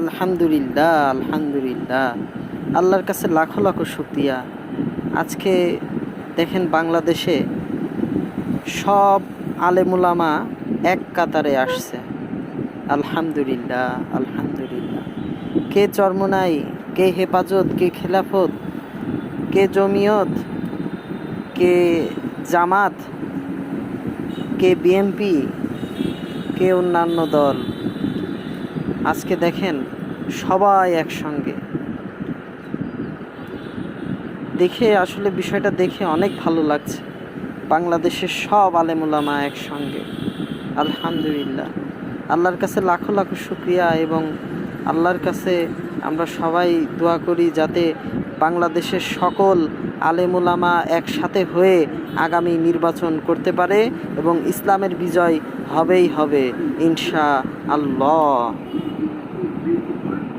আলহামদুলিল্লাহ আলহামদুলিল্লাহ। আল্লাহর কাছে লাখো লাখো শুক্রিয়া। আজকে দেখেন বাংলাদেশে সব আলেমুলামা এক কাতারে আসছে। আলহামদুলিল্লাহ আলহামদুলিল্লাহ। কে চরমনাই, কে হেফাজত, কে খেলাফত, কে জমিয়ত, কে জামাত, কে বিএমপি কে অন্যান্য দল। আজকে দেখেন সবাই একসঙ্গে। দেখে, আসলে বিষয়টা দেখে অনেক ভালো লাগছে। বাংলাদেশের সব আলেমুলামা একসঙ্গে। আলহামদুলিল্লাহ। আল্লাহর কাছে লাখো লাখো শুক্রিয়া এবং আল্লাহর কাছে আমরা সবাই দোয়া করি যাতে বাংলাদেশের সকল আলেমুলামা একসাথে হয়ে আগামী নির্বাচন করতে পারে এবং ইসলামের বিজয় হবেই হবে ইনশা আল্লাহ acredito, mas